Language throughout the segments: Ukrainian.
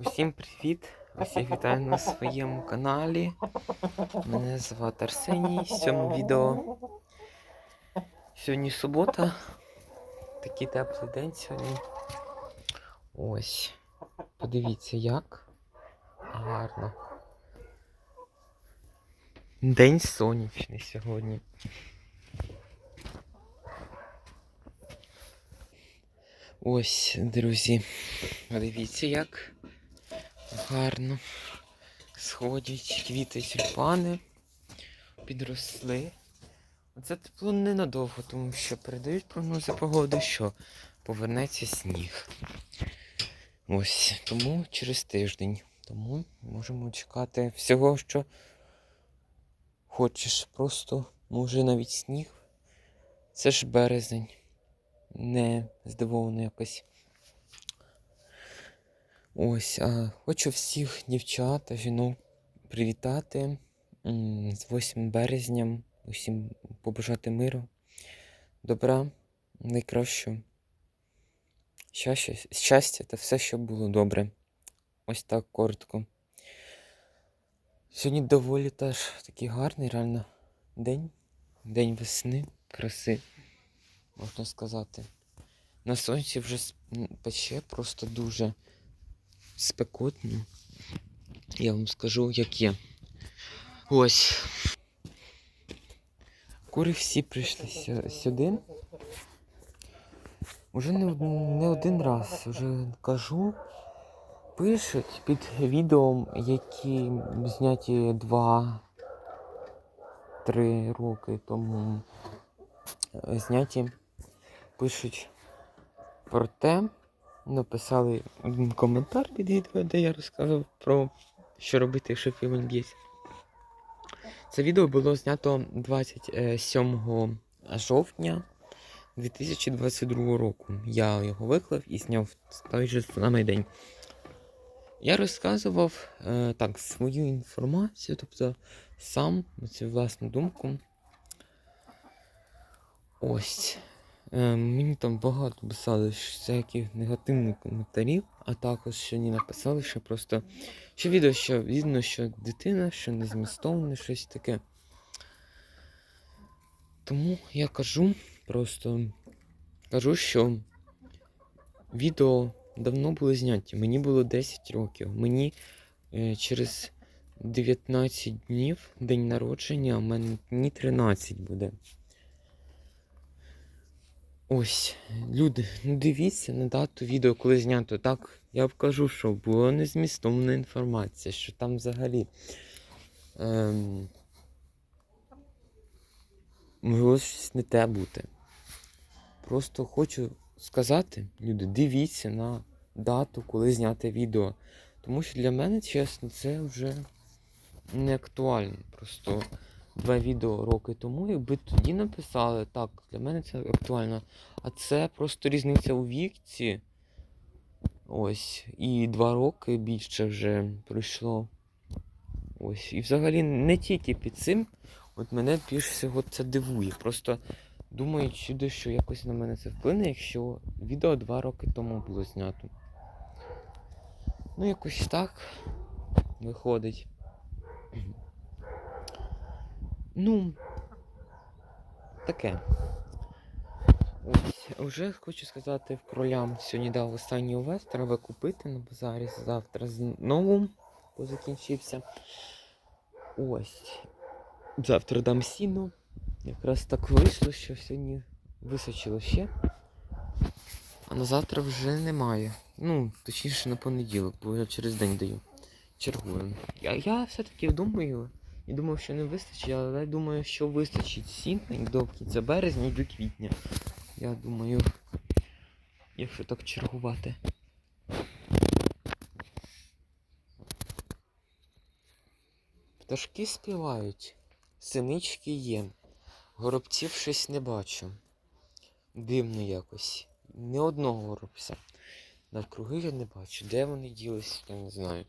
Усім привіт! Усіх вітаю на своєму каналі. Мене звати Арсеній. В цьому відео сьогодні субота. Такий теплий день сьогодні. Ось. Подивіться, як гарно. День сонячний сьогодні. Ось, друзі. Подивіться, як гарно сходять квіти тюльпани, підросли. Це тепло ненадовго, тому що передають прогнози погоди, що повернеться сніг. Ось, тому через тиждень. Тому можемо чекати всього, що хочеш. Просто може навіть сніг. Це ж березень. Не здивовано якось. Ось, а хочу всіх дівчат та жінок привітати з 8 березня, усім побажати миру, добра, найкращого, щастя, щастя та все, що було добре. Ось так коротко. Сьогодні доволі теж такий гарний, реально день. День весни, краси, можна сказати. На сонці вже пече просто дуже спекотно. Я вам скажу, як є. Ось. Кури всі прийшли сюди. Уже не, не один раз вже кажу. Пишуть під відео, які зняті два-три роки тому е, зняті. Пишуть про те, написали один коментар під відео, де я розказував про що робити, якщо півень б'ється. Це відео було знято 27 жовтня 2022 року. Я його виклав і зняв в той же самий день. Я розказував е, так свою інформацію, тобто сам цю власну думку. Ось. Е, мені там багато писали всяких негативних коментарів, а також що сьогодні написали, що просто що відео, що видно, що дитина, що не змістовне, щось таке. Тому я кажу, просто кажу, що відео давно були зняті. Мені було 10 років. Мені е, через 19 днів день народження, мене мені 13 буде. Ось, люди, ну дивіться на дату відео, коли знято. Так, я б кажу, що була незмістовна інформація, що там взагалі. Ем, могло щось не те бути. Просто хочу сказати, люди, дивіться на дату, коли зняте відео. Тому що для мене, чесно, це вже не актуально. Просто два відео роки тому, якби тоді написали, так, для мене це актуально. А це просто різниця у віці. Ось. І два роки більше вже пройшло. Ось. І взагалі не тільки під цим. От мене більше всього це дивує. Просто думаю, сюди, що якось на мене це вплине, якщо відео два роки тому було знято. Ну, якось так виходить. Ну, таке. Ось, вже хочу сказати кролям. Сьогодні дав останній увес, треба купити на базарі. Завтра знову позакінчився. Ось. Завтра дам сіно. Якраз так вийшло, що сьогодні височило ще. А на завтра вже немає. Ну, точніше на понеділок, бо я через день даю. Чергую. Я, я все-таки думаю. І думав, що не вистачить, але думаю, що вистачить і до кінця березня і до квітня. Я думаю, якщо так чергувати. Пташки співають, синички є. Горобців щось не бачу. Дивно якось. Ні одного горобця. Навкруги я не бачу. Де вони ділись, я не знаю.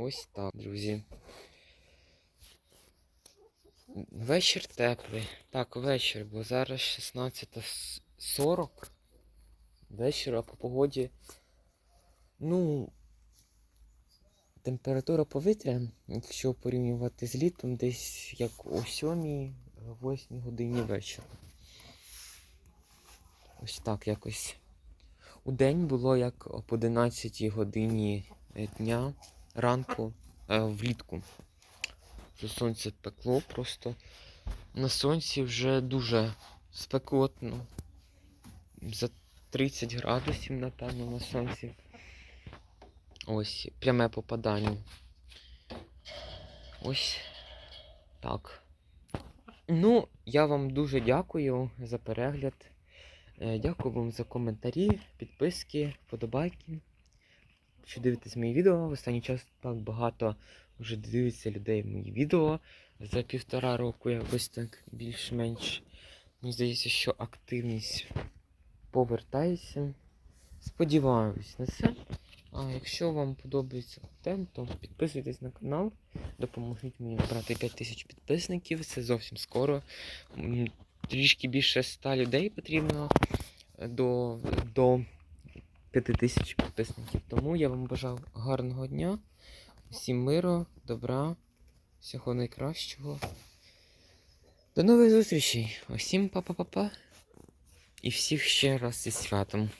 Ось так, друзі. Вечір теплий. Так, вечір, бо зараз 16.40. Вечір, а по погоді. Ну. Температура повітря, якщо порівнювати з літом, десь як о 7-8 годині вечора. Ось так якось. У день було як об 11 годині дня ранку е, влітку. Це сонце пекло просто. На сонці вже дуже спекотно. За 30 градусів, напевно, на сонці. Ось пряме попадання. Ось так. Ну, я вам дуже дякую за перегляд. Е, Дякую вам за коментарі, підписки, вподобайки. Що дивитесь мої відео. В останній час так багато вже дивиться людей мої відео. За півтора року якось так більш-менш. Мені здається, що активність повертається. Сподіваюсь на це. А якщо вам подобається контент, то підписуйтесь на канал, допоможіть мені набрати 5000 підписників. Це зовсім скоро. Трішки більше 100 людей потрібно до, до 5000 підписників. Тому я вам бажав гарного дня, всім миру, добра, всього найкращого. До нових зустрічей. Усім па-па-па-па. І всіх ще раз зі святом.